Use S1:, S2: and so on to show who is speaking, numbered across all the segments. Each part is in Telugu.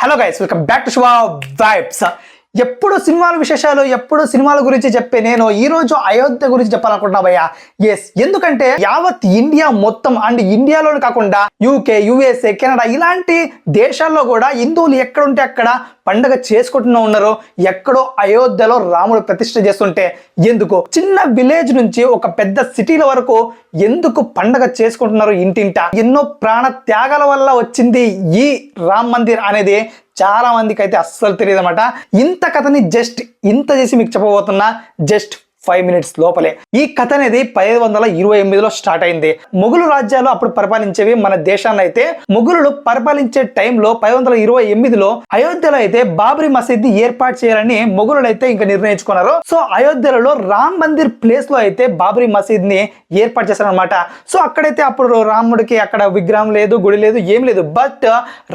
S1: Hello guys, welcome back to Shwa Vibes. ఎప్పుడు సినిమాల విశేషాలు ఎప్పుడు సినిమాల గురించి చెప్పే నేను ఈ రోజు అయోధ్య గురించి చెప్పాలనుకుంటున్నా భయ్యా. ఎస్ ఎందుకంటే యావత్ ఇండియా మొత్తం అండ్ ఇండియాలోనే కాకుండా యూకే యుఎస్ఏ కెనడా ఇలాంటి దేశాల్లో కూడా హిందువులు ఎక్కడుంటే అక్కడ పండగ చేసుకుంటున్నా ఉన్నారు. ఎక్కడో అయోధ్యలో రాముడు ప్రతిష్ఠ చేస్తుంటే ఎందుకు? చిన్న విలేజ్ నుంచి ఒక పెద్ద సిటీల వరకు ఎందుకు పండగ చేసుకుంటున్నారు ఇంటింట? ఎన్నో ప్రాణ త్యాగాల వల్ల వచ్చింది ఈ రామ్ మందిర్ అనేది చాలా మందికి అయితే అస్సలు తెలియదు అనమాట ఇంత కథని జస్ట్ ఇంత చేసి మీకు చెప్పబోతున్నా జస్ట్ ఫైవ్ మినిట్స్ లోపలే. ఈ కథ అనేది పదిహేను వందల ఇరవై ఎనిమిదిలో స్టార్ట్ అయింది. మొఘలు రాజ్యాలు అప్పుడు పరిపాలించేవి మన దేశాన్ని అయితే మొఘలులు పరిపాలించే టైంలో పదిహేను వందల ఇరవై ఎనిమిదిలో అయోధ్యలో అయితే బాబ్రీ మసీద్ ఏర్పాటు చేయాలని మొఘలులు అయితే ఇంకా నిర్ణయించుకున్నారు. సో అయోధ్యలో రామ్ మందిర్ ప్లేస్లో అయితే బాబ్రీ మసీద్ని ఏర్పాటు చేశారనమాట సో అక్కడైతే అప్పుడు రాముడికి అక్కడ విగ్రహం లేదు గుడి లేదు ఏం లేదు. బట్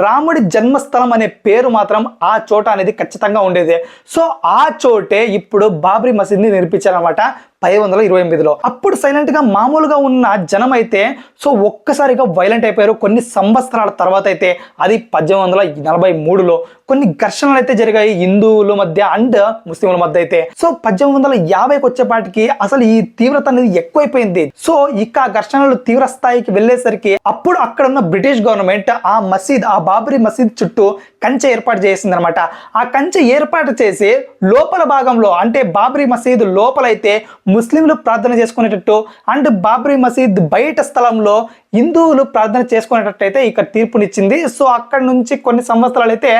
S1: రాముడి జన్మస్థలం అనే పేరు మాత్రం ఆ చోట అనేది ఖచ్చితంగా ఉండేది. సో ఆ చోటే ఇప్పుడు బాబ్రీ మసీద్ని నిర్మించారనమాట పది వందల ఇరవై ఎనిమిదిలో. అప్పుడు సైలెంట్గా మామూలుగా ఉన్న జనం అయితే సో ఒక్కసారిగా వైలెంట్ అయిపోయారు. కొన్ని సంవత్సరాల తర్వాత అయితే అది పద్దెనిమిది వందల నలభై మూడులో. కొన్ని ఘర్షణలు అయితే జరిగాయి హిందువుల మధ్య అండ్ ముస్లింల మధ్య అయితే. సో పద్దెనిమిది వందల యాభైకి వచ్చేపాటికి అసలు ఈ తీవ్రత అనేది ఎక్కువైపోయింది. సో ఇక ఘర్షణలు తీవ్ర స్థాయికి వెళ్ళేసరికి అప్పుడు అక్కడ ఉన్న బ్రిటిష్ గవర్నమెంట్ ఆ మసీద్ ఆ బాబరీ మసీద్ చుట్టూ కంచె ఏర్పాటు చేసింది అనమాట ఆ కంచె ఏర్పాటు చేసి లోపల భాగంలో అంటే బాబరీ మసీద్ లోపలైతే ముస్లింలు ప్రార్థన చేసుకునేటట్టు అండ్ బాబ్రీ మసీద్ బయట స్థలంలో హిందువులు ప్రార్థన చేసుకునేటట్టయితే ఇక్కడ తీర్పునిచ్చింది. సో అక్కడ నుంచి కొన్ని సంవత్సరాలు అయితే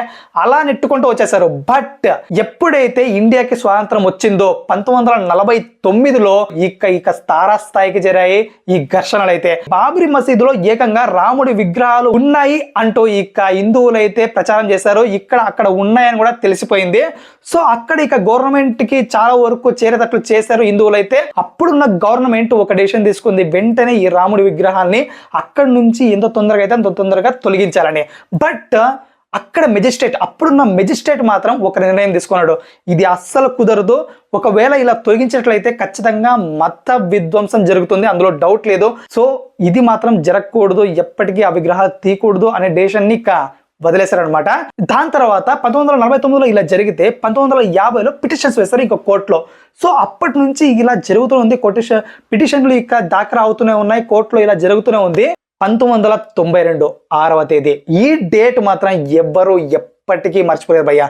S1: అలా నెట్టుకుంటూ వచ్చేసారు. బట్ ఎప్పుడైతే ఇండియాకి స్వాతంత్రం వచ్చిందో పంతొమ్మిది వందల నలభై తొమ్మిదిలో ఇక ఇక తారాస్థాయికి జరిగాయి ఈ ఘర్షణలు అయితే బాబ్రీ మసీదులో ఏకంగా రాముడి విగ్రహాలు ఉన్నాయి అంటూ ఇక హిందువులు అయితే ప్రచారం చేశారు. ఇక్కడ అక్కడ ఉన్నాయని కూడా తెలిసిపోయింది. సో అక్కడ ఇక గవర్నమెంట్కి చాలా వరకు చేరేటట్లు చేశారు హిందువులు అయితే అప్పుడున్న గవర్నమెంట్ ఒక డెసిషన్ తీసుకుంది. వెంటనే ఈ రాముడి విగ్రహాన్ని అక్కడి నుంచి ఎంత తొందరగా అయితే అంత తొందరగా తొలగించాలని. బట్ అక్కడ మెజిస్ట్రేట్ అప్పుడున్న మెజిస్ట్రేట్ మాత్రం ఒక నిర్ణయం తీసుకున్నాడు. ఇది అస్సలు కుదరదు. ఒకవేళ ఇలా తొలగించినట్లయితే ఖచ్చితంగా మత విధ్వంసం జరుగుతుంది. అందులో డౌట్ లేదు. సో ఇది మాత్రం జరగకూడదు. ఎప్పటికీ ఆ విగ్రహాలు తీయకూడదు అనే డేషన్ని వదిలేశారనమాట దాని తర్వాత పంతొమ్మిది వందల నలభై తొమ్మిదిలో ఇలా జరిగితే పంతొమ్మిది వందల యాభైలో పిటిషన్స్ వేస్తారు ఇంకో కోర్టులో. సో అప్పటి నుంచి ఇలా జరుగుతూ ఉంది. కొటేషన్ పిటిషన్లు ఇక దాఖలు అవుతూనే ఉన్నాయి. కోర్టులో ఇలా జరుగుతూనే ఉంది. పంతొమ్మిది వందల తొంభై రెండు ఆరవ తేదీ. ఈ డేట్ మాత్రం ఎవ్వరూ ఎప్పటికీ మర్చిపోలేరు భయ్య.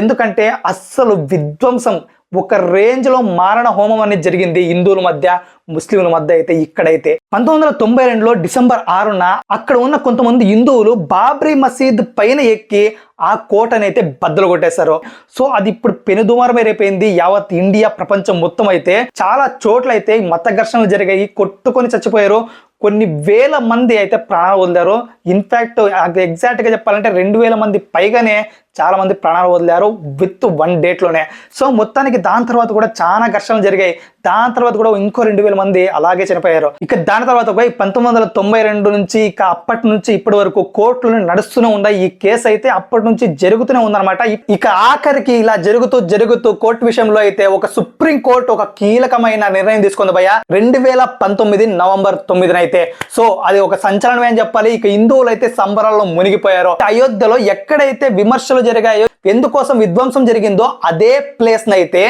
S1: ఎందుకంటే అస్సలు విధ్వంసం ఒక రేంజ్లో మారణ హోమం అనేది జరిగింది హిందువుల మధ్య ముస్లింల మధ్య అయితే ఇక్కడైతే. పంతొమ్మిది వందల తొంభై రెండులో డిసెంబర్ ఆరున అక్కడ ఉన్న కొంతమంది హిందువులు బాబ్రీ మసీద్ పైన ఎక్కి ఆ కోటని అయితే బద్దలు కొట్టేశారు. సో అది ఇప్పుడు పెనుదుమారం రేపోయింది యావత్ ఇండియా ప్రపంచం మొత్తం అయితే చాలా చోట్ల అయితే మత ఘర్షణలు జరిగాయి కొట్టుకొని చచ్చిపోయారు. కొన్ని వేల మంది అయితే ప్రాణాలు వదిలారు. ఇన్ఫాక్ట్ ఎగ్జాక్ట్గా చెప్పాలంటే రెండు వేల మంది పైగానే చాలా మంది ప్రాణాలు వదిలారు విత్ వన్ డేట్లోనే సో మొత్తానికి దాని తర్వాత కూడా చాలా ఘర్షణలు జరిగాయి. దాని తర్వాత కూడా ఇంకో రెండు వేల మంది అలాగే చనిపోయారు. ఇక దాని తర్వాత పోయి పంతొమ్మిది వందల తొంభై రెండు నుంచి ఇక అప్పటి నుంచి ఇప్పటి వరకు కోర్టులు నడుస్తూనే ఉన్నాయి. ఈ కేసు అయితే అప్పటి నుంచి జరుగుతూనే ఉందన్నమాట. ఇక ఆఖరికి ఇలా జరుగుతూ జరుగుతూ కోర్టు విషయంలో అయితే ఒక సుప్రీం కోర్టు ఒక కీలకమైన నిర్ణయం తీసుకుంది భయ రెండు వేల పంతొమ్మిది నవంబర్ తొమ్మిదిన అయితే. సో అది ఒక సంచలనమే అని చెప్పాలి. ఇక హిందువులు అయితే సంబరాల్లో మునిగిపోయారు. అయోధ్యలో ఎక్కడైతే విమర్శలు జరిగాయో ఎందుకోసం విధ్వంసం జరిగిందో అదే ప్లేస్ నైతే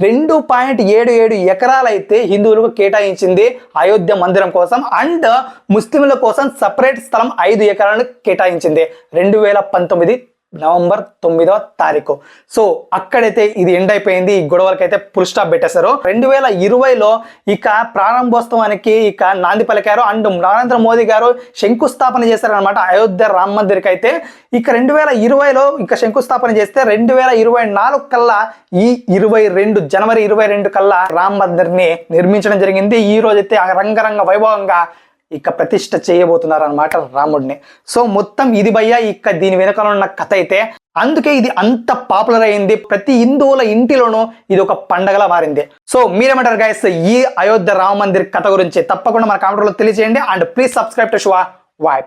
S1: రెండు పాయింట్ ఏడు ఏడు ఎకరాలైతే హిందువులకు కేటాయించింది అయోధ్య మందిరం కోసం అండ్ ముస్లింల కోసం సపరేట్ స్థలం ఐదు ఎకరాలను కేటాయించింది. రెండు వేల పంతొమ్మిది నవంబర్ తొమ్మిదవ తారీఖు. సో అక్కడైతే ఇది ఎండ్ అయిపోయింది. ఈ గొడవలకి అయితే ఫుల్ స్టాప్ పెట్టేశారు. రెండు వేల ఇరవైలో ఇక ప్రారంభోత్సవానికి ఇక నాంది పలికారు. అండ్ నరేంద్ర మోదీ గారు శంకుస్థాపన చేశారనమాట అయోధ్య రామ్ మందిర్కి అయితే ఇక రెండు వేల ఇరవైలో ఇక శంకుస్థాపన చేస్తే రెండు వేల ఇరవై నాలుగు కల్లా ఈ ఇరవై రెండు జనవరి ఇరవై రెండు కల్లా రామ్ మందిర్ని నిర్మించడం జరిగింది. ఈ రోజైతే రంగరంగ వైభవంగా ఇక ప్రతిష్ట చేయబోతున్నారు అనమాట రాముడిని. సో మొత్తం ఇది భయ్య ఇక దీని వెనకాల ఉన్న కథ అయితే అందుకే ఇది అంత పాపులర్ అయింది. ప్రతి హిందువుల ఇంటిలోనూ ఇది ఒక పండగలా మారింది. సో మీరేమంటారు గైస్ ఈ అయోధ్య రామ మందిర్ కథ గురించి తప్పకుండా మన కామెంట్లో తెలియజేయండి. అండ్ ప్లీజ్ సబ్స్క్రైబ్ టు షువా వాయ్